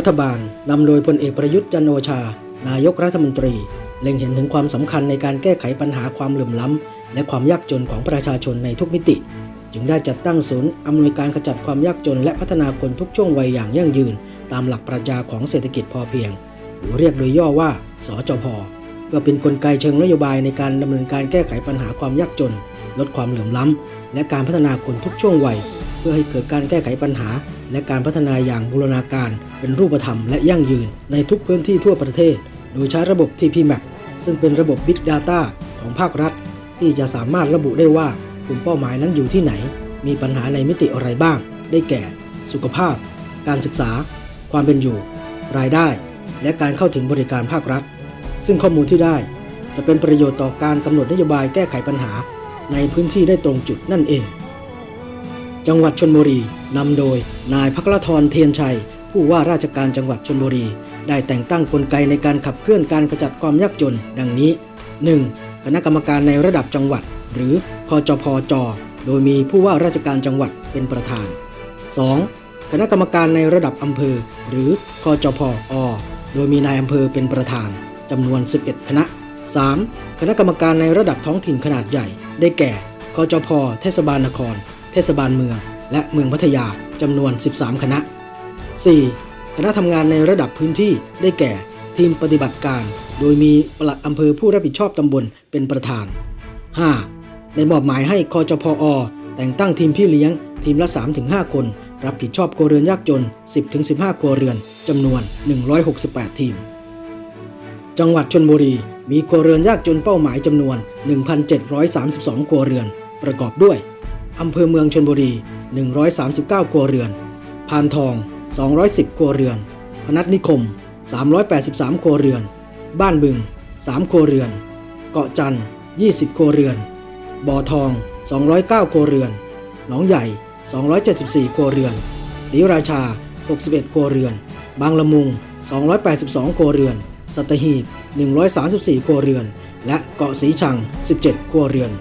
รัฐบาลนำโดยพลเอกประยุทธ์จันโอชา นายกรัฐมนตรี เล็งเห็นถึงความสำคัญในการแก้ไขปัญหาความเหลื่อมล้ำ และความยากจนของประชาชนในทุกมิติ จึงได้จัดตั้งศูนย์อำนวยการขจัดความยากจนและพัฒนาคนทุกช่วงวัยอย่างยั่งยืน ตามหลักปรัชญาของเศรษฐกิจพอเพียง หรือเรียกโดยย่อว่า สจพเพื่อเป็นนกลไกเชิงนโยบายในการดำเนินการแก้ไขปัญหาความยากจน ลดความเหลื่อมล้ำ และการพัฒนาคนทุกช่วงวัย เพื่อให้เกิดการแก้ไขปัญหา และการพัฒนาอย่างบูรณาการเป็นรูปธรรมและยั่งยืนในทุกพื้นที่ทั่วประเทศ โดยใช้ระบบ TPMAP ซึ่งเป็นระบบ Big Data ของภาครัฐ ที่จะสามารถระบุได้ว่ากลุ่มเป้าหมายนั้นอยู่ที่ไหน มีปัญหาในมิติอะไรบ้าง ได้แก่ สุขภาพ การศึกษา ความเป็นอยู่ รายได้ และการเข้าถึงบริการภาครัฐ ซึ่งข้อมูลที่ได้ จะเป็นประโยชน์ต่อการกำหนดนโยบายแก้ไขปัญหา ในพื้นที่ได้ตรงจุดนั่นเอง จังหวัดชนบุรีนำโดยนายพักรธรเทียนชัย ผู้ว่าราชการจังหวัดชนบุรี ได้แต่งตั้งกลไกในการขับเคลื่อนการขจัดความยากจน ดังนี้ 1. คณะกรรมการในระดับจังหวัด หรือคจพจ โดยมีผู้ว่าราชการจังหวัดเป็นประธาน 2. คณะกรรมการในระดับอำเภอ หรือคจพอ โดยมีนายอำเภอเป็นประธานจำนวน 11 คณะ 3. คณะกรรมการในระดับท้องถิ่นขนาดใหญ่ ได้แก่คจพเทศบาลนคร เทศบาลเมือง และเมืองพัทยาจำนวน 13 คณะ 4. คณะทำงานในระดับพื้นที่ได้แก่ ทีมปฏิบัติการ โดยมีปลัดอำเภอผู้รับผิดชอบตำบลเป็นประธาน 5. ได้มอบหมายให้คอจพอ แต่งตั้งทีมพี่เลี้ยง ทีมละ 3-5 คน รับผิดชอบครัวเรือนยากจน 10-15 ครัวเรือนจำนวน 168 ทีม จังหวัดชนบุรีมีครัวเรือนยากจนเป้าหมายจำนวน 1,732 ครัวเรือน ประกอบด้วย อำเภอเมืองชนบุรี 139 ครัวเรือน พานทอง 210 ครัวเรือน พนัสนิคม 383 ครัวเรือน บ้านบึง 3 ครัวเรือน เกาะจันทร์20 ครัวเรือน บ่อทอง 209 ครัวเรือน หนองใหญ่ 274 ครัวเรือน ศรีราชา 61 ครัวเรือน บางละมุง 282 ครัวเรือน สัตหีบ 134 ครัวเรือน และเกาะสีชัง 17 ครัวเรือน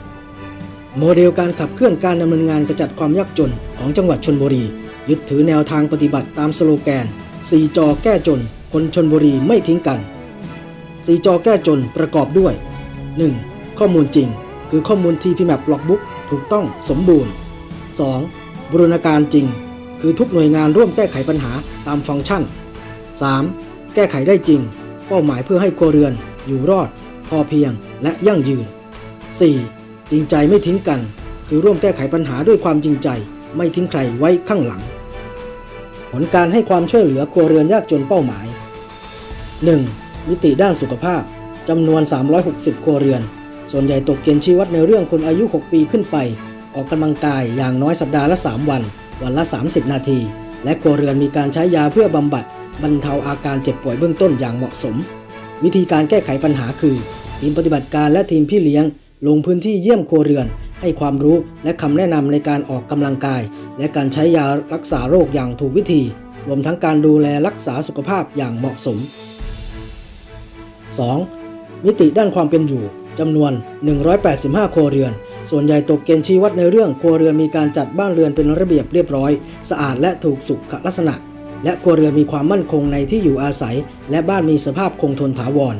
โมเดลการขับเคลื่อนการดำเนินงานกระจัดความยากจนของจังหวัดชนบุรี ยึดถือแนวทางปฏิบัติตามสโลแกน 4 จอแก้จน คนชนบุรีไม่ทิ้งกัน 4 จอแก้จนประกอบด้วย 1. ข้อมูลจริง คือข้อมูล TPMAP Logbook ถูกต้องสมบูรณ์ 2. บูรณาการจริง คือทุกหน่วยงานร่วมแก้ไขปัญหาตามฟังก์ชัน 3. แก้ไขได้จริง เป้าหมายเพื่อให้ครัวเรือน อยู่รอด พอเพียงและยั่งยืน 4. จริงใจไม่ทิ้งกัน คือร่วมแก้ไขปัญหาด้วยความจริงใจ ไม่ทิ้งใครไว้ข้างหลัง ผลการให้ความช่วยเหลือครัวเรือนยากจนเป้าหมาย 1. มิติด้านสุขภาพจำนวน 360 ครัวเรือน ส่วนใหญ่ตกเกณฑ์ชี้วัดในเรื่องคนอายุ 6 ปีขึ้นไป ออกกำลังกายอย่างน้อยสัปดาห์ละ 3 วัน วันละ 30 นาที และครัวเรือนมีการใช้ยาเพื่อบำบัดบรรเทาอาการเจ็บป่วยเบื้องต้นอย่างเหมาะสม วิธีการแก้ไขปัญหาคือ ทีมปฏิบัติการและทีมพี่เลี้ยง ลงพื้นที่เยี่ยมครัวเรือน ให้ความรู้และคำแนะนำในการออกกำลังกาย และการใช้ยารักษาโรคอย่างถูกวิธี รวมทั้งการดูแลรักษาสุขภาพอย่างเหมาะสม 2. มิติด้านความเป็นอยู่จำนวน 185 ครัวเรือน ส่วนใหญ่ตกเกณฑ์ชี้วัดในเรื่องครัวเรือนมีการจัดบ้านเรือนเป็นระเบียบเรียบร้อย สะอาดและถูกสุขลักษณะ และครัวเรือนมีความมั่นคงในที่อยู่อาศัย และบ้านมีสภาพคงทนถาวร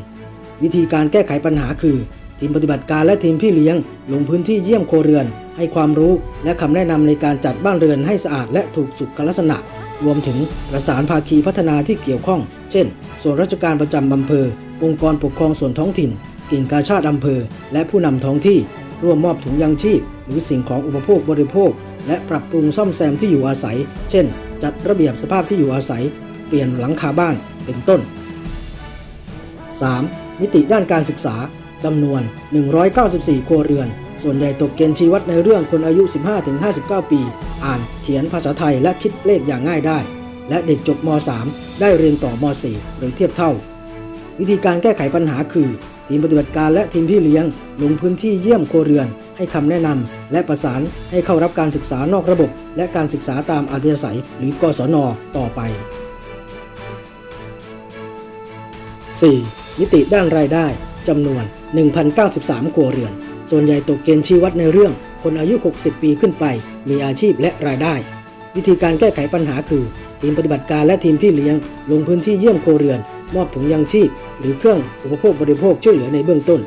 วิธีการแก้ไขปัญหาคือ ทีมปฏิบัติการและทีมพี่เลี้ยง ลงพื้นที่เยี่ยมโครเรือน ให้ความรู้และคำแนะนำในการจัดบ้านเรือนให้สะอาดและถูกสุขลักษณะ รวมถึงประสานภาคีพัฒนาที่เกี่ยวข้อง เช่น ส่วนราชการประจำอำเภอ องค์กรปกครองส่วนท้องถิ่น กิ่งกาชาติอำเภอ และผู้นำท้องที่ ร่วมมอบถุงยางชีพ หรือสิ่งของอุปโภคบริโภค และปรับปรุงซ่อมแซมที่อยู่อาศัย เช่น จัดระเบียบสภาพที่อยู่อาศัย เปลี่ยนหลังคาบ้าน เป็นต้น 3. มิติด้านการศึกษา จำนวน 194 ครัวเรือน ส่วนใหญ่ตกเกณฑ์ชี้วัดในเรื่องคนอายุ 15-59 ปี อ่านเขียนภาษาไทยและคิดเลขอย่างง่ายได้ และเด็กจบม .3 ได้เรียนต่อม .4 หรือเทียบเท่า วิธีการแก้ไขปัญหาคือ ทีมปฏิบัติการและทีมพี่เลี้ยง ลงพื้นที่เยี่ยมครัวเรือน ให้คำแนะนำและประสานให้เข้ารับการศึกษานอกระบบ และการศึกษาตามอัธยาศัย หรือกศนต่อไป 4. มิติด้านรายได้จำนวน 1,093 ครัวเรือน ส่วนใหญ่ตกเกณฑ์ชี้วัดในเรื่อง คนอายุ 60 ปีขึ้นไป มีอาชีพและรายได้ วิธีการแก้ไขปัญหาคือ ทีมปฏิบัติการและทีมพี่เลี้ยง ลงพื้นที่เยี่ยมครวเรือน มอบถุงยังชีพ หรือเครื่องอุปโภคบริโภคช่วยเหลือในเบื้องต้น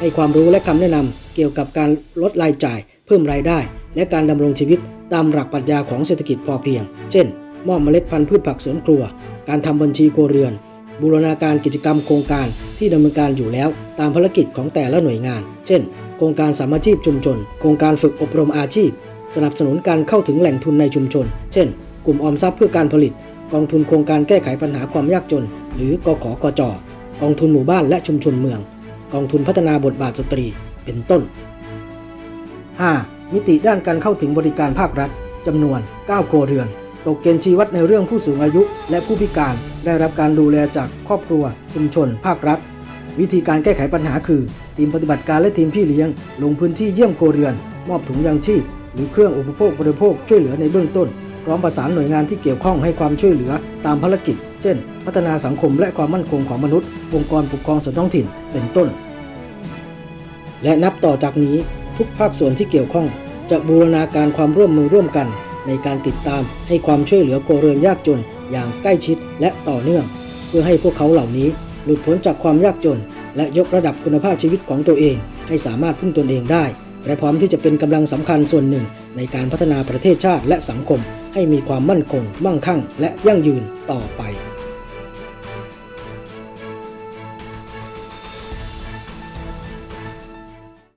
ให้ความรู้และคำแนะนำเกี่ยวกับการลดรายจ่าย เพิ่มรายได้ และการดำรงชีวิตตามหลักปรัชญาของเศรษฐกิจพอเพียง เช่น มอบเมล็ดพันธุ์พืชผักสวนครัว การทำบัญชีครัวเรือน บูรณาการกิจกรรมโครงการที่ดำเนินการอยู่แล้ว ตามภารกิจของแต่ละหน่วยงาน เช่น โครงการสามาชีพชุมชน โครงการฝึกอบรมอาชีพ สนับสนุนการเข้าถึงแหล่งทุนในชุมชน เช่น กลุ่มออมทรัพย์เพื่อการผลิต กองทุนโครงการแก้ไขปัญหาความยากจน หรือกขกจ กองทุนหมู่บ้านและชุมชนเมือง กองทุนพัฒนาบทบาทสตรี เป็นต้น 5. มิติด้านการเข้าถึงบริการภาครัฐจำนวน9ครัวเรือน ตกเกณฑ์ชี้วัดในเรื่องผู้สูงอายุ และผู้พิการได้รับการดูแลจากครอบครัว ชุมชน ภาครัฐ วิธีการแก้ไขปัญหาคือ ทีมปฏิบัติการและทีมพี่เลี้ยง ลงพื้นที่เยี่ยมโครเรือน มอบถุงยางชีพ หรือเครื่องอุปโภคบริโภคช่วยเหลือในเบื้องต้น พร้อมประสานหน่วยงานที่เกี่ยวข้องให้ความช่วยเหลือตามภารกิจ เช่น พัฒนาสังคมและความมั่นคงของมนุษย์ องค์กรปกครองส่วนท้องถิ่น เป็นต้น และนับต่อจากนี้ทุกภาคส่วนที่เกี่ยวข้องจะบูรณาการความร่วมมือร่วมกัน ในการติดตามให้ความช่วยเหลือโคเรือนยากจนอย่างใกล้ชิดและต่อเนื่อง เพื่อให้พวกเขาเหล่านี้หลุดพ้นจากความยากจน และยกระดับคุณภาพชีวิตของตัวเอง ให้สามารถพึ่งตนเองได้ และพร้อมที่จะเป็นกำลังสำคัญส่วนหนึ่ง ในการพัฒนาประเทศชาติและสังคม ให้มีความมั่นคง มั่งคั่ง และยั่งยืนต่อไป